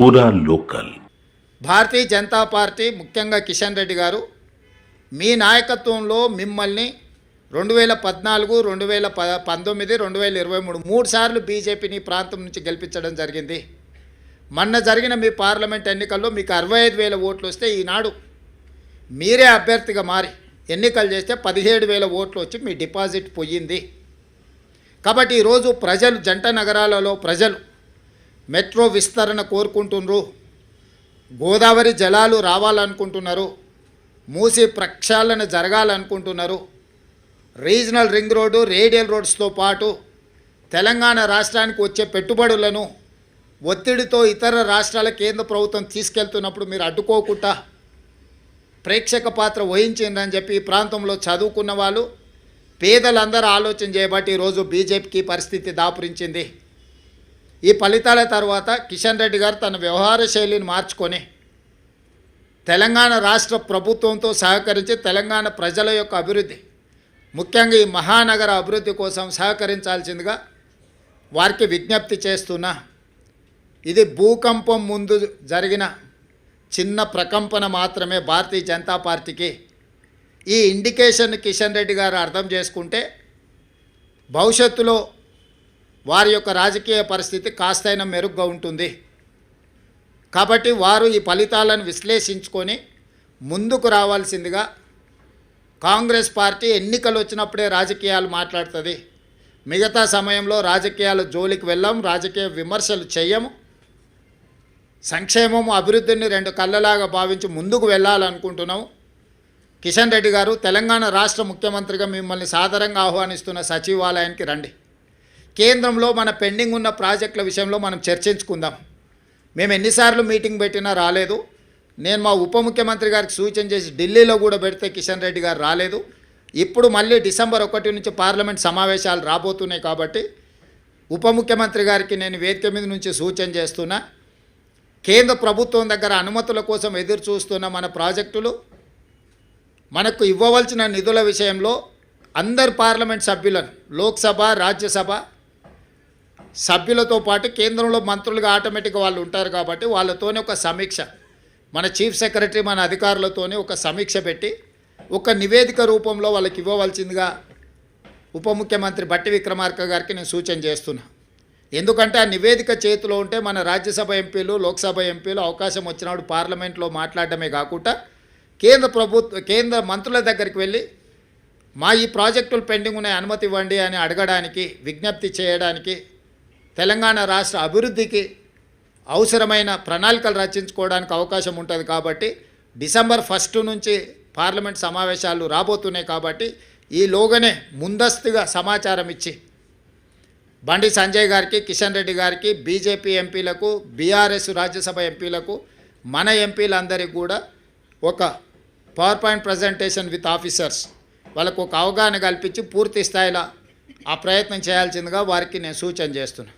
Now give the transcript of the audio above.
పూరా local. Bharatiya Janata party ముఖ్యంగా కిషన్ రెడ్డి గారు మీ నాయకత్వంలో మిమ్మల్ని రెండు వేల పద్నాలుగు రెండు వేల ప పంతొమ్మిది రెండు వేల ఇరవై మూడు మూడు సార్లు బీజేపీని ప్రాంతం నుంచి గెలిపించడం జరిగింది. మొన్న జరిగిన మీ పార్లమెంట్ ఎన్నికల్లో మీకు అరవై ఐదు వేల ఓట్లు వస్తే ఈనాడు మీరే అభ్యర్థిగా మారి ఎన్నికలు చేస్తే పదిహేడు వేల ఓట్లు వచ్చి మీ డిపాజిట్ పోయింది. కాబట్టి ఈరోజు ప్రజలు జంట నగరాలలో ప్రజలు మెట్రో విస్తరణ కోరుకుంటున్నారు. గోదావరి జలాలు రావాలనుకుంటున్నారు. మూసి ప్రక్షాళన జరగాలనుకుంటున్నారు. రీజనల్ రింగ్ రోడ్డు రేడియల్ రోడ్స్తో పాటు తెలంగాణ రాష్ట్రానికి వచ్చే పెట్టుబడులను ఒత్తిడితో ఇతర రాష్ట్రాల కేంద్ర ప్రభుత్వం తీసుకెళ్తున్నప్పుడు మీరు అడ్డుకోకుండా ప్రేక్షక పాత్ర వహించిందని చెప్పి ఈ ప్రాంతంలో చదువుకున్న వాళ్ళు పేదలందరూ ఆలోచన చేయబట్టి ఈరోజు బీజేపీకి పరిస్థితి దాపురించింది. ఈ ఫలితాల తర్వాత కిషన్ రెడ్డి గారు తన వ్యవహార శైలిని మార్చుకొని తెలంగాణ రాష్ట్ర ప్రభుత్వంతో సహకరించి తెలంగాణ ప్రజల యొక్క అభివృద్ధి ముఖ్యంగా ఈ మహానగర అభివృద్ధి కోసం సహకరించాల్సిందిగా వారికి విజ్ఞప్తి చేస్తున్నా ఇది భూకంపం ముందు జరిగిన చిన్న ప్రకంపన మాత్రమే భారతీయ జనతా పార్టీకి. ఈ ఇండికేషన్ కిషన్ రెడ్డి గారు అర్థం చేసుకుంటే భవిష్యత్తులో వారి యొక్క రాజకీయ పరిస్థితి కాస్తైనా మెరుగ్గా ఉంటుంది. కాబట్టి వారు ఈ ఫలితాలను విశ్లేషించుకొని ముందుకు రావాల్సిందిగా కాంగ్రెస్ పార్టీ ఎన్నికలు వచ్చినప్పుడే రాజకీయాలు మాట్లాడుతుంది. మిగతా సమయంలో రాజకీయాల జోలికి వెళ్ళాం రాజకీయ విమర్శలు చేయము సంక్షేమము అభివృద్ధిని రెండు కళ్ళలాగా భావించి ముందుకు వెళ్ళాలనుకుంటున్నాం కిషన్ రెడ్డి గారు తెలంగాణ రాష్ట్ర ముఖ్యమంత్రిగా మిమ్మల్ని సాదరంగా ఆహ్వానిస్తున్న సచివాలయానికి రండి. కేంద్రంలో మన పెండింగ్ ఉన్న ప్రాజెక్టుల విషయంలో మనం చర్చించుకుందాం. మేము ఎన్నిసార్లు మీటింగ్ పెట్టినా రాలేదు. నేను మా ఉప ముఖ్యమంత్రి గారికి సూచన చేసి ఢిల్లీలో కూడా పెడితే కిషన్ రెడ్డి గారు రాలేదు. ఇప్పుడు మళ్ళీ డిసెంబర్ ఒకటి నుంచి పార్లమెంట్ సమావేశాలు రాబోతున్నాయి కాబట్టి ఉప ముఖ్యమంత్రి గారికి నేను వేదిక మీద నుంచి సూచన చేస్తున్నా కేంద్ర ప్రభుత్వం దగ్గర అనుమతుల కోసం ఎదురు చూస్తున్న మన ప్రాజెక్టులు మనకు ఇవ్వవలసిన నిధుల విషయంలో అందరు పార్లమెంట్ సభ్యులను లోక్సభ రాజ్యసభ సభ్యులతో పాటు కేంద్రంలో మంత్రులుగా ఆటోమేటిక్గా వాళ్ళు ఉంటారు కాబట్టి వాళ్ళతోనే ఒక సమీక్ష. మన చీఫ్ సెక్రటరీ మన అధికారులతోనే ఒక సమీక్ష పెట్టి ఒక నివేదిక రూపంలో వాళ్ళకి ఇవ్వవలసిందిగా ఉప ముఖ్యమంత్రి బట్టి విక్రమార్క గారికి నేను సూచన చేస్తున్నా. ఎందుకంటే ఆ నివేదిక చేతిలో ఉంటే మన రాజ్యసభ ఎంపీలు లోక్సభ ఎంపీలు అవకాశం వచ్చినప్పుడు పార్లమెంట్లో మాట్లాడడమే కాకుండా కేంద్ర ప్రభుత్వ కేంద్ర మంత్రుల దగ్గరికి వెళ్ళి మా ఈ ప్రాజెక్టులు పెండింగ్ ఉన్నాయి అనుమతి ఇవ్వండి అని అడగడానికి విజ్ఞప్తి చేయడానికి తెలంగాణ రాష్ట్ర అభివృద్ధికి అవసరమైన ప్రణాళికలు రచించుకోవడానికి అవకాశం ఉంటుంది కాబట్టి డిసెంబర్ ఫస్ట్ నుంచి పార్లమెంట్ సమావేశాలు రాబోతున్నాయి కాబట్టి ఈలోగానే ముందస్తుగా సమాచారం ఇచ్చి బండి సంజయ్ గారికి కిషన్ రెడ్డి గారికి బీజేపీ ఎంపీలకు బీఆర్ఎస్ రాజ్యసభ ఎంపీలకు మన ఎంపీలందరికీ కూడా ఒక power point presentation with officers వాళ్ళకు ఒక అవగాహన కల్పించి పూర్తి స్థాయిలో ఆ ప్రయత్నం చేయాల్సిందిగా వారికి నేను సూచన చేస్తున్నాను.